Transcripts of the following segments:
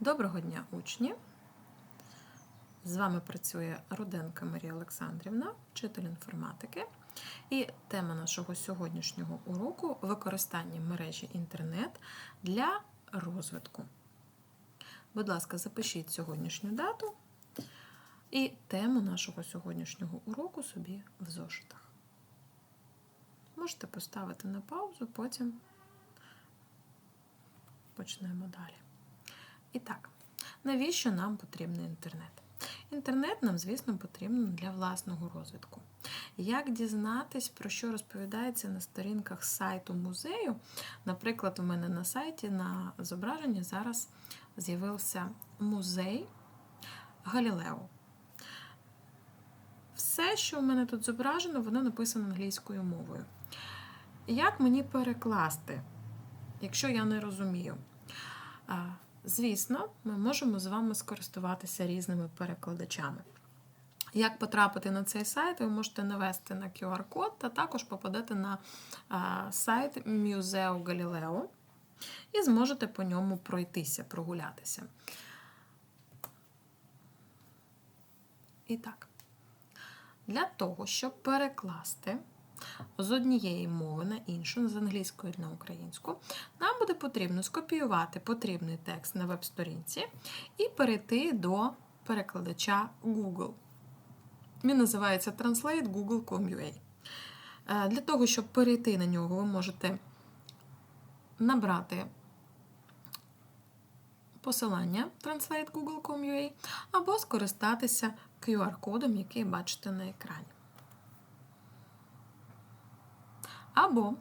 Доброго дня, учні! З вами працює Руденка Марія Олександрівна, вчитель інформатики. І тема нашого сьогоднішнього уроку використання мережі інтернет для розвитку. Будь ласка, запишіть сьогоднішню дату і тему нашого сьогоднішнього уроку собі в зошитах. Можете поставити на паузу, потім почнемо далі. І так, навіщо нам потрібен інтернет? Інтернет нам, звісно, потрібен для власного розвитку. Як дізнатись, про що розповідається на сторінках сайту музею? Наприклад, у мене на сайті на зображенні зараз з'явився музей Галілео. Все, що у мене тут зображено, воно написано англійською мовою. Як мені перекласти, якщо я не розумію? Звісно, ми можемо з вами скористуватися різними перекладачами. Як потрапити на цей сайт, ви можете навести на QR-код та також попадати на сайт Музеу Галілео і зможете по ньому пройтися, прогулятися. І так, для того, щоб перекласти з однієї мови на іншу, з англійської на українську, нам буде потрібно скопіювати потрібний текст на веб-сторінці і перейти до перекладача Google. Він називається Translate Google.com.ua. Е, для того, щоб перейти на нього, ви можете набрати посилання Translate Google.com.ua або скористатися QR-кодом, який бачите на екрані. Або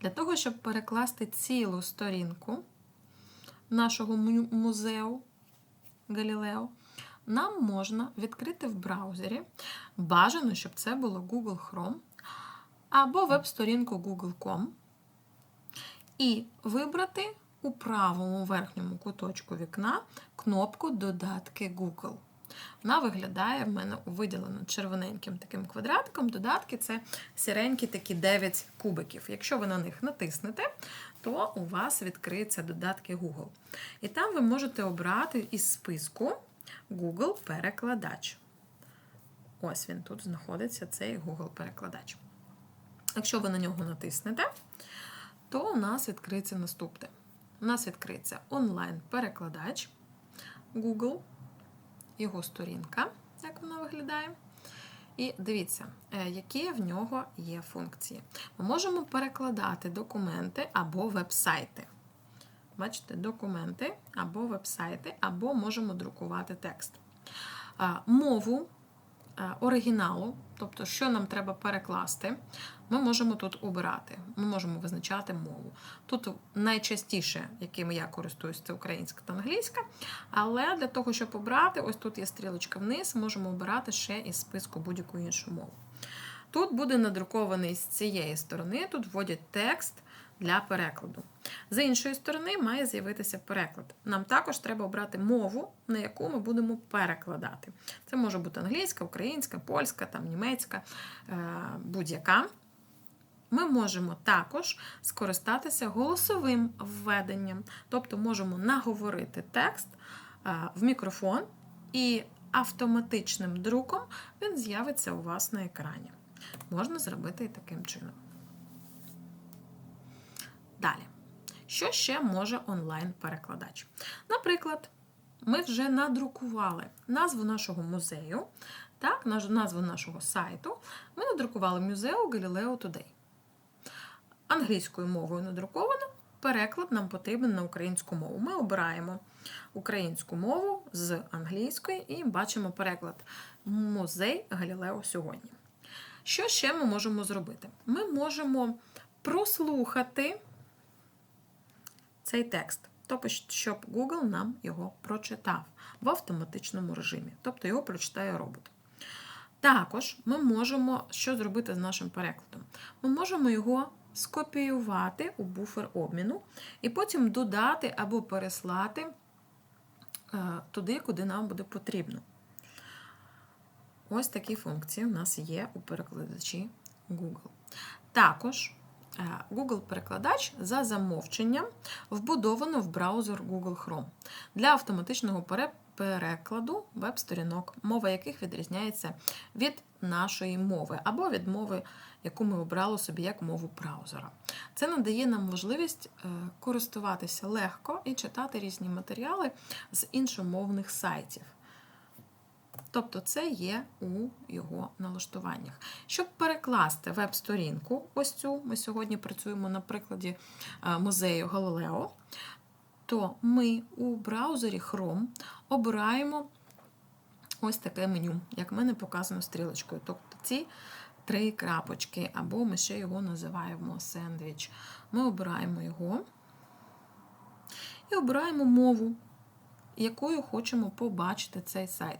для того, щоб перекласти цілу сторінку нашого музею Галілео, нам можна відкрити в браузері. Бажано, щоб це було Google Chrome або веб-сторінку Google.com і вибрати у правому верхньому куточку вікна кнопку Додатки Google. Вона виглядає в мене виділена червоненьким таким квадратиком. Додатки це сіренькі такі 9 кубиків. Якщо ви на них натиснете, то у вас відкриються додатки Google. І там ви можете обрати із списку Google-перекладач. Ось він тут знаходиться, цей Google-перекладач. Якщо ви на нього натиснете, то у нас відкриється наступне. У нас відкриється онлайн-перекладач Google його сторінка, як вона виглядає. І дивіться, е, які в нього є функції. Ми можемо перекладати документи або веб-сайти. Бачите, документи або веб-сайти, або можемо друкувати текст. Мову оригіналу, тобто, що нам треба перекласти, ми можемо тут обирати. Ми можемо визначати мову. Тут найчастіше, якими я користуюсь, це українська та англійська. Але для того, щоб обрати, ось тут є стрілочка вниз, можемо обирати ще із списку будь-яку іншу мову. Тут буде надрукований з цієї сторони, тут вводять текст для перекладу. З іншої сторони, має з'явитися переклад. Нам також треба обрати мову, на яку ми будемо перекладати. Це може бути англійська, українська, польська, там, німецька, е, будь-яка. Ми можемо також скористатися голосовим введенням, тобто можемо наговорити текст е, в мікрофон, і автоматичним друком він з'явиться у вас на екрані. Можна зробити і таким чином. Далі. Що ще може онлайн-перекладач? Наприклад, ми вже надрукували назву нашого музею, так, назву нашого сайту. Ми надрукували музею Галілео Today. Англійською мовою надруковано, переклад нам потрібен на українську мову. Ми обираємо українську мову з англійської і бачимо переклад Музей Галілео сьогодні. Що ще ми можемо зробити? Ми можемо прослухати цей текст, тобто, щоб Google нам його прочитав в автоматичному режимі, тобто його прочитає робот. Також ми можемо що зробити з нашим перекладом? Ми можемо його скопіювати у буфер обміну і потім додати або переслати е, туди, куди нам буде потрібно. Ось такі функції у нас є у перекладачі Google. Також е, Google-перекладач за замовченням вбудовано в браузер Google Chrome для автоматичного перекладу веб-сторінок, мова яких відрізняється від нашої мови або від мови, яку ми обрали собі як мову браузера. Це надає нам можливість е, користуватися легко і читати різні матеріали з іншомовних сайтів. Тобто це є у його налаштуваннях. Щоб перекласти веб-сторінку, ось цю, ми сьогодні працюємо на прикладі е, музею Галилео, то ми у браузері Chrome обираємо ось таке меню, як в мене показано стрілочкою. Тобто ці три крапочки, або ми ще його називаємо сендвіч. Ми обираємо його і обираємо мову, якою хочемо побачити цей сайт.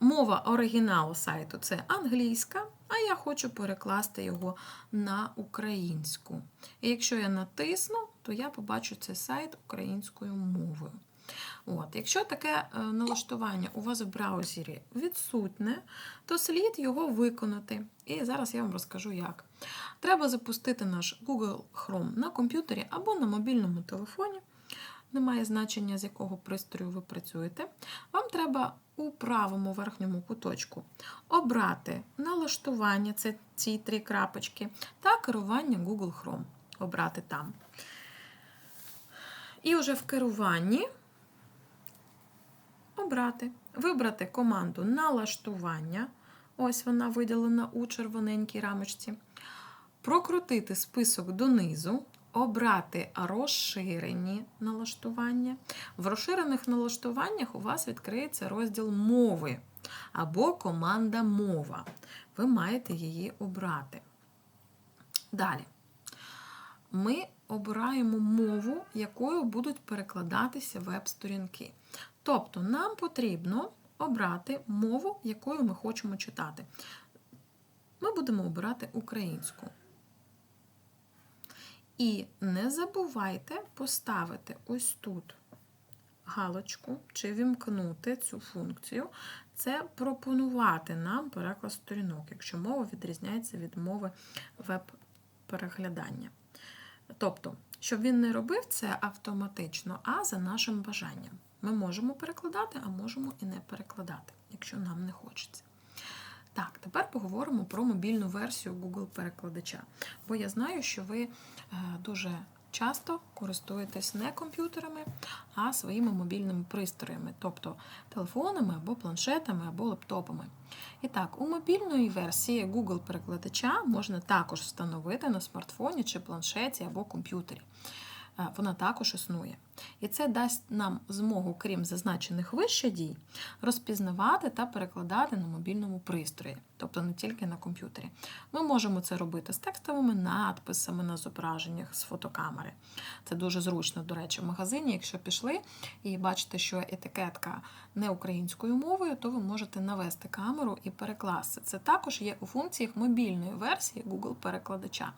Мова оригіналу сайту це англійська, а я хочу перекласти його на українську. І якщо я натисну, то я побачу цей сайт українською мовою. От, Якщо таке е, налаштування у вас в браузері відсутне, то слід його виконати. І зараз я вам розкажу, як. Треба запустити наш Google Chrome на комп'ютері або на мобільному телефоні. Немає значення, з якого пристрою ви працюєте. Вам треба у правому верхньому куточку обрати налаштування, це ці три крапочки, та керування Google Chrome. Обрати там. І вже в керуванні обрати, вибрати команду налаштування. Ось вона виділена у червоненькій рамочці. Прокрутити список донизу, обрати розширені налаштування. В розширених налаштуваннях у вас відкриється розділ мови або команда мова. Ви маєте її обрати. Далі. Ми обираємо мову, якою будуть перекладатися веб-сторінки. Тобто, нам потрібно обрати мову, якою ми хочемо читати. Ми будемо обирати українську. І не забувайте поставити ось тут галочку чи вімкнути цю функцію. Це пропонувати нам переклад сторінок, якщо мова відрізняється від мови веб-переглядання. Тобто, щоб він не робив це автоматично, а за нашим бажанням. Ми можемо перекладати, а можемо і не перекладати, якщо нам не хочеться. Так, тепер поговоримо про мобільну версію Google-перекладача. Бо я знаю, що ви е, дуже часто користуєтесь не комп'ютерами, а своїми мобільними пристроями, тобто телефонами або планшетами, або лептопами. І так, у мобільної версії Google-перекладача можна також встановити на смартфоні чи планшеті або комп'ютері. Вона також існує. І це дасть нам змогу, крім зазначених вище дій, розпізнавати та перекладати на мобільному пристрої, тобто не тільки на комп'ютері. Ми можемо це робити з текстовими надписами на зображеннях з фотокамери. Це дуже зручно, до речі, в магазині, якщо пішли і бачите, що етикетка не українською мовою, то ви можете навести камеру і перекласти. Це також є у функціях мобільної версії Google-перекладача.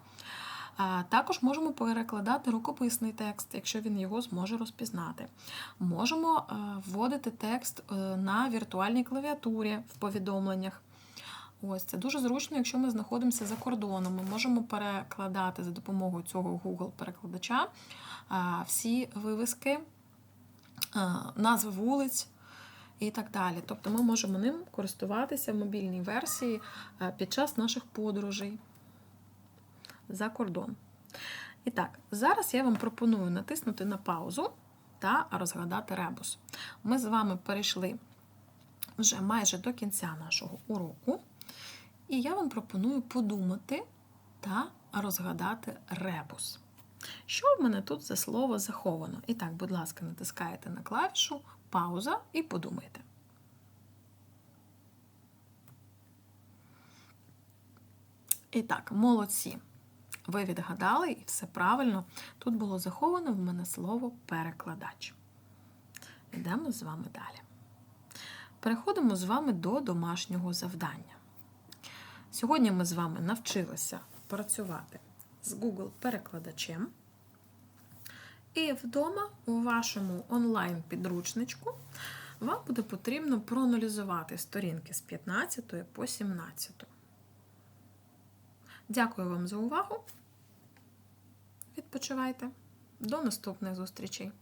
А Також можемо перекладати рукописний текст, якщо він його зможе розпізнати. Можемо е, вводити текст е, на віртуальній клавіатурі в повідомленнях. Ось це дуже зручно, якщо ми знаходимося за кордоном. Ми можемо перекладати за допомогою цього Google-перекладача е, всі вивіски, назви вулиць. І так далі. Тобто ми можемо ним користуватися в мобільній версії під час наших подорожей за кордон. І так, зараз я вам пропоную натиснути на паузу та розгадати ребус. Ми з вами перейшли вже майже до кінця нашого уроку, і я вам пропоную подумати та розгадати ребус. Що в мене тут за слово заховано? І так, будь ласка, натискаєте на клавішу пауза і подумайте. І так, молодці. Ви відгадали і все правильно. Тут було заховано в мене слово перекладач. Йдемо з вами далі. Переходимо з вами до домашнього завдання. Сьогодні ми з вами навчилися працювати з Google-перекладачем. І вдома у вашому онлайн-підручничку вам буде потрібно проаналізувати сторінки з 15 по 17. Дякую вам за увагу. Відпочивайте. До наступних зустрічей!